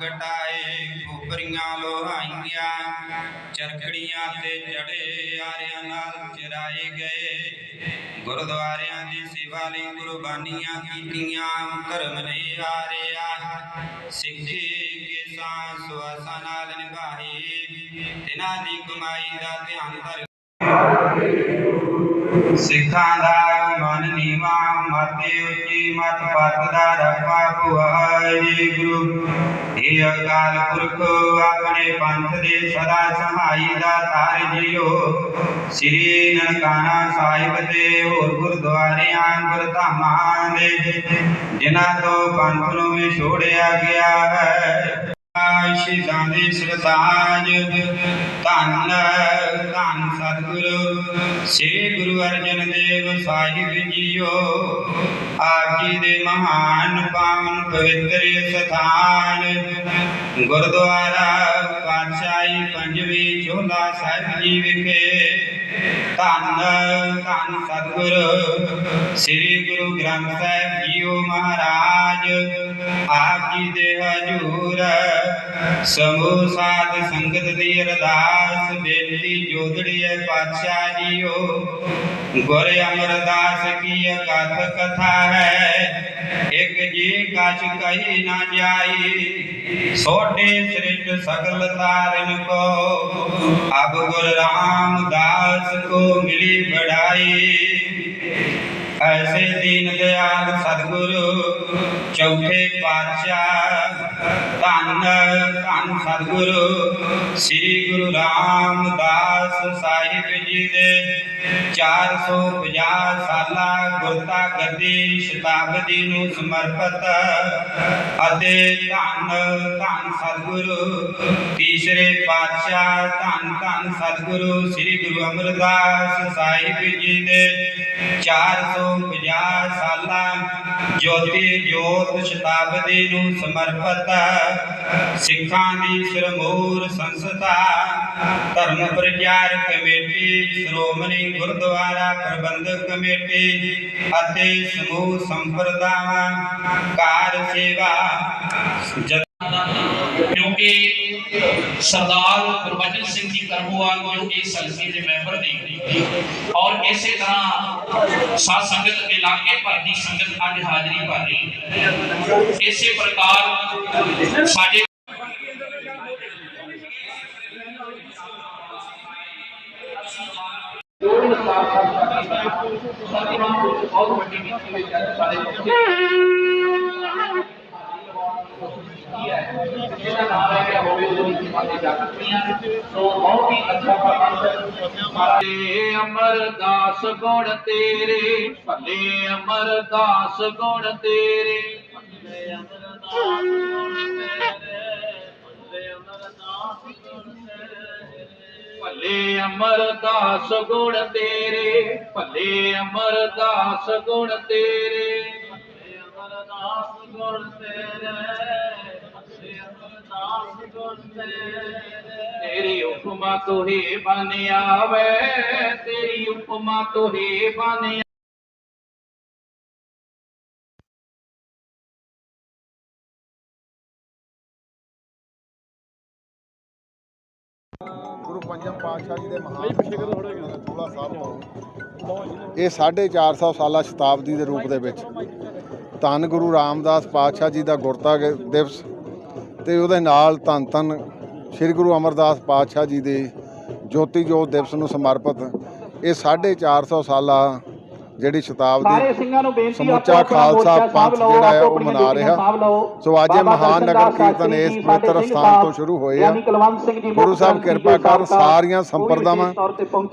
ਕਟਾਏ ਖੋਪਰੀਆਂ ਲੋਹਾਈਆਂ, ਚਰਖੜੀਆਂ ਤੇ ਚੜੇ ਆਰਿਆਂ ਨਾਲ ਚਰਾਏ ਗਏ। ਗੁਰਦੁਆਰਿਆਂ ਦੀ ਸੇਵਾ ਲਈ ਕੁਰਬਾਨੀਆਂ ਕੀਤੀਆਂ, ਧਰਮ ਨਹੀਂ ਹਾਰਿਆ ਸਿੱਖੀ ਕੇ ਸਾਂ ਸੁਆਸਾਂ ਨਾਲ ਨਿਭਾਈ ਤਿਨਾਂ ਦੀ ਕਮਾਈ ਦਾ ਧਿਆਨ ਧਰ ਸਿੱਖਾਂ ਦਾ ਮਨ ਨੀਵਾ, ਮਤੇ ਉੱਚੀ ਮਤ ਪਤ ਦਾ ਰੱਖਾ ਪੁਆਏ ਗੁਰੂ ਇਹ ਅਕਾਲ ਪੁਰਖ ਆਪਣੇ ਪੰਥ ਦੇ ਸਦਾ ਸਹਾਈ ਦਾ ਤਾਰ ਜਿਓ ਸ੍ਰੀ ਨਨਕਾਣਾ ਸਾਹਿਬ ਤੇ ਹੋਰ ਗੁਰਦੁਆਰਿਆਂ, ਗੁਰਧਾਮਾਂ ਦੇ ਜਿਨ੍ਹਾਂ ਤੋਂ ਪੰਥ ਨੂੰ ਵਿਛੋੜਿਆ ਗਿਆ ਹੈ। ਸ਼ਹੀਦਾਂ ਦੇ ਸਰਤਾਜ। ਧੰਨ ਧੰਨ ਸਤਿਗੁਰੂ। ਸ੍ਰੀ ਗੁਰੂ ਅਰਜਨ ਦੇਵ ਸਾਹਿਬ ਜੀਓ। ਆਪ ਜੀ ਦੇ ਮਹਾਨ ਪਾਵਨ ਪਵਿੱਤਰ ਸਥਾਨ। ਗੁਰਦੁਆਰਾ ਪਾਤਸ਼ਾਹੀ ਪੰਜਵੀਂ ਚੋਲਾ ਸਾਹਿਬ ਜੀ ਵਿਖੇ। ਧੰਨ ਧੰਨ ਸਤਿਗੁਰੂ। ਸ੍ਰੀ ਗੁਰੂ ਗ੍ਰੰਥ ਸਾਹਿਬ ਜੀਓ ਮਹਾਰਾਜ। ਆਪ ਜੀ ਦੇ ਹਜੂਰ। ਸਮੂਹ ਸਾਧ ਸੰਗਤ ਦੀ ਅਰਦਾਸ, ਬੇਨਤੀ ਜੋਦੜੀਏ ਪਾਤਸ਼ਾਹ ਜੀਓ। ਗੁਰ ਅਮਰਦਾਸ ਕੀ ਅਕਥ ਕਥਾ ਹੈ? ਇਕ ਜੀ ਕਾਚ ਕਹੀ ਨਾ ਜਾਈ, ਸੋਢੇ ਸ੍ਰਿਸ਼ਟ ਸਗਲ ਤਾਰਨ ਕੋ। ਅਬ ਗੁਰ ਰਾਮਦਾਸ ਕੋ ਮਿਲੀ ਬੜਾਈ ਐਸੇ ਦੀਨ ਦਿਆਲ ਸਤਿਗੁਰੂ ਚੌਥੇ ਪਾਤਸ਼ਾਹ ਧੰਨ ਧੰਨ ਸਤਿਗੁਰੂ। ਸ੍ਰੀ ਗੁਰੂ ਰਾਮਦਾਸ ਸਾਹਿਬ ਜੀ ਦੇ 450 ਸਾਲਾ ਗੁਰਤਾ ਗੱਦੀ ਸ਼ਤਾਬਦੀ ਨੂੰ ਸਮਰਪਿਤ ਅਤੇ ਧੰਨ ਧੰਨ ਸਤਿਗੁਰੂ, ਤੀਸਰੇ ਪਾਤਸ਼ਾਹ, ਧੰਨ ਧੰਨ ਸਤਿਗੁਰੂ ਸ੍ਰੀ ਗੁਰੂ ਅਮਰਦਾਸ ਸਾਹਿਬ ਜੀ ਦੇ 450 ਸਾਲਾ ਜੋਤੀ ਜੋਤ ਸ਼ਤਾਬਦੀ ਨੂੰ ਸਮਰਪਿਤ ਸਿੱਖਾਂ ਦੀ ਸਿਰਮੌਰ ਸੰਸਥਾ। ਧਰਮ ਪ੍ਰਚਾਰ ਕਮੇਟੀ, ਸ਼੍ਰੋਮਣੀ ਗੁਰਦੁਆਰਾ ਪ੍ਰਬੰਧਕ ਕਮੇਟੀ ਅਤੇ ਸਮੂਹ ਸੰਪਰਦਾਵਾਂ। ਕਾਰ ਸੇਵਾ। ਜਥਾ ਕਿਉਂਕਿ ਸਰਦਾਰ ਗੁਰਬਚਨ ਸਿੰਘ ਜੀ ਕਰਮੂਵਾਲ ਜੋ ਕਿ ਇਸ ਹਲਕੇ ਦੇ ਮੈਂਬਰ ਨੇ ਔਰ ਇਸੇ ਤਰ੍ਹਾਂ ਸਾਧ ਸੰਗਤ ਇਲਾਕੇ ਭਰ ਦੀ ਸੰਗਤ ਅੱਜ ਹਾਜ਼ਰੀ ਭਰ ਰਹੀ ਹੈ ਇਸੇ ਪ੍ਰਕਾਰ ਸਾਡੇ ਬਹੁਤ ਵੱਡੀ ਗਿਣਤੀ ਵਿੱਚ ਅੱਜ ਸਾਡੇ ਇਹਦਾ ਨਾਮ ਹੈ ਕਿ ਹੋਵੇ ਜੋ ਦੀ ਬਾतें ਜਾ ਸਕਦੀਆਂ ਸੋ ਬਹੁਤ ਹੀ ਅੱਛਾ ਪ੍ਰਬੰਧ ਭਲੇ ਅਮਰਦਾਸ ਗੁਣ ਤੇਰੇ ਭਲੇ ਅਮਰਦਾਸ ਗੁਣ ਤੇਰੇ। ਭਲੇ ਅਮਰਦਾਸ ਗੁਣ ਤੇਰੇ। ਭਲੇ ਅਮਰਦਾਸ ਗੁਣ ਤੇਰੇ ਭਲੇ ਅਮਰਦਾਸ ਗੁਣ ਤੇਰੇ। ਭਲੇ ਅਮਰਦਾਸ ਗੁਣ ਤੇਰੇ। ਭਲੇ ਅਮਰਦਾਸ ਗੁਣ ਤੇਰੇ ਤੇਰੀ ਉਪਮਾ ਤੋਹੇ ਬਨ ਆਵੇ ਤੇਰੀ ਉਪਮਾ ਤੋਹੇ ਬਨ ਗੁਰੂ ਪੰਜਮ ਪਾਤਸ਼ਾਹ ਜੀ ਦੇ ਮਹਾਨ ਚੋਲਾ ਸਾਹਿਬ ਤੋਂ ਇਹ 450 ਸਾਲਾ ਸ਼ਤਾਬਦੀ ਦੇ ਰੂਪ ਦੇ ਵਿੱਚ ਧੰਨ ਗੁਰੂ ਰਾਮਦਾਸ ਪਾਤਸ਼ਾਹ ਜੀ ਦਾ ਗੁਰਤਾ ਦਿਵਸ ਤੇ ਉਹਦੇ ਨਾਲ ਧੰਨ ਧੰਨ ਸ੍ਰੀ ਗੁਰੂ ਅਮਰਦਾਸ ਪਾਤਸ਼ਾਹ ਜੀ ਦੇ ਜੋਤੀ ਜੋਤ ਦਿਵਸ ਨੂੰ ਸਮਰਪਿਤ ਇਹ 450 ਸਾਲਾ ਜਿਹੜੀ ਸ਼ਤਾਬਦੀ ਸਮੁੱਚਾ ਖਾਲਸਾ ਪੰਥ ਜਿਹੜਾ ਹੈ ਉਹ ਮਨਾ ਰਿਹਾ। ਸੋ ਅੱਜ ਇਹ ਮਹਾਨ ਨਗਰ ਕੀਰਤਨ ਇਸ ਪਵਿੱਤਰ ਸਥਾਨ ਤੋਂ ਸ਼ੁਰੂ ਹੋਏ ਆ ਗੁਰੂ ਸਾਹਿਬ ਕਿਰਪਾ ਕਰ ਸਾਰੀਆਂ ਸੰਪਰਦਾਵਾਂ।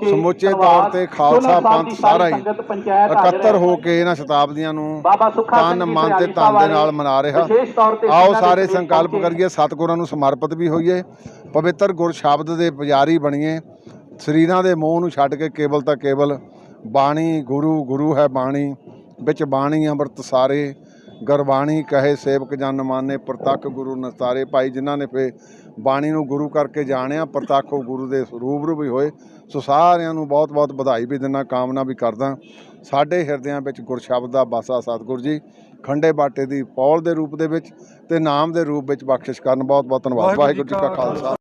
ਸਮੁੱਚੇ ਤੌਰ। ਤੇ ਖਾਲਸਾ ਪੰਥ ਸਾਰਾ ਹੀ ਇਕੱਤਰ ਹੈ। ਕੇ ਇਹਨਾਂ ਸ਼ਤਾਬਦੀਆਂ ਨੂੰ ਤਨ ਮਨ ਤੇ ਧਨ ਦੇ ਨਾਲ ਮਨਾ ਰਿਹਾ ਆਓ ਸਾਰੇ ਸੰਕਲਪ। ਕਰੀਏ ਸਤਿਗੁਰਾਂ ਨੂੰ ਸਮਰਪਿਤ ਵੀ ਹੋਈਏ ਪਵਿੱਤਰ ਗੁਰ ਸ਼ਬਦ ਦੇ ਪੁਜਾਰੀ ਬਣੀਏ ਸਰੀਰਾਂ ਦੇ ਮੋਹ ਨੂੰ ਛੱਡ ਕੇ ਕੇਵਲ ਤਾਂ ਕੇਵਲ ਬਾਣੀ ਗੁਰੂ ਗੁਰੂ ਹੈ ਬਾਣੀ ਵਿੱਚ ਬਾਣੀ ਅੰਮ੍ਰਿਤ ਸਾਰੇ ਗੁਰਬਾਣੀ ਕਹੇ ਸੇਵਕ ਜਨ ਮਾਨੇ ਪ੍ਰਤੱਖ ਗੁਰੂ ਨਸਾਰੇ ਭਾਈ ਜਿਨ੍ਹਾਂ ਨੇ ਫੇ ਬਾਣੀ ਨੂੰ ਗੁਰੂ ਕਰਕੇ ਜਾਣਿਆ ਪ੍ਰਤੱਖ ਉਹ ਗੁਰੂ ਦੇ ਰੂਬਰੂ ਵੀ ਹੋਏ। ਸੋ ਸਾਰਿਆਂ ਨੂੰ ਬਹੁਤ ਬਹੁਤ ਵਧਾਈ ਵੀ ਦਿੰਦਾ ਕਾਮਨਾ ਵੀ ਕਰਦਾ। ਸਾਡੇ ਹਿਰਦਿਆਂ ਵਿੱਚ ਗੁਰਸ਼ਬਦ ਦਾ ਬਾਸਾ ਸਤਿਗੁਰ ਜੀ ਖੰਡੇ ਬਾਟੇ ਦੀ ਪੌਲ ਦੇ ਰੂਪ ਦੇ ਵਿੱਚ ਤੇ ਨਾਮ ਦੇ ਰੂਪ ਵਿੱਚ ਬਖਸ਼ਿਸ਼ ਕਰਨ। ਬਹੁਤ ਬਹੁਤ ਧੰਨਵਾਦ। ਵਾਹਿਗੁਰੂ ਜੀ ਕਾ ਖਾਲਸਾ।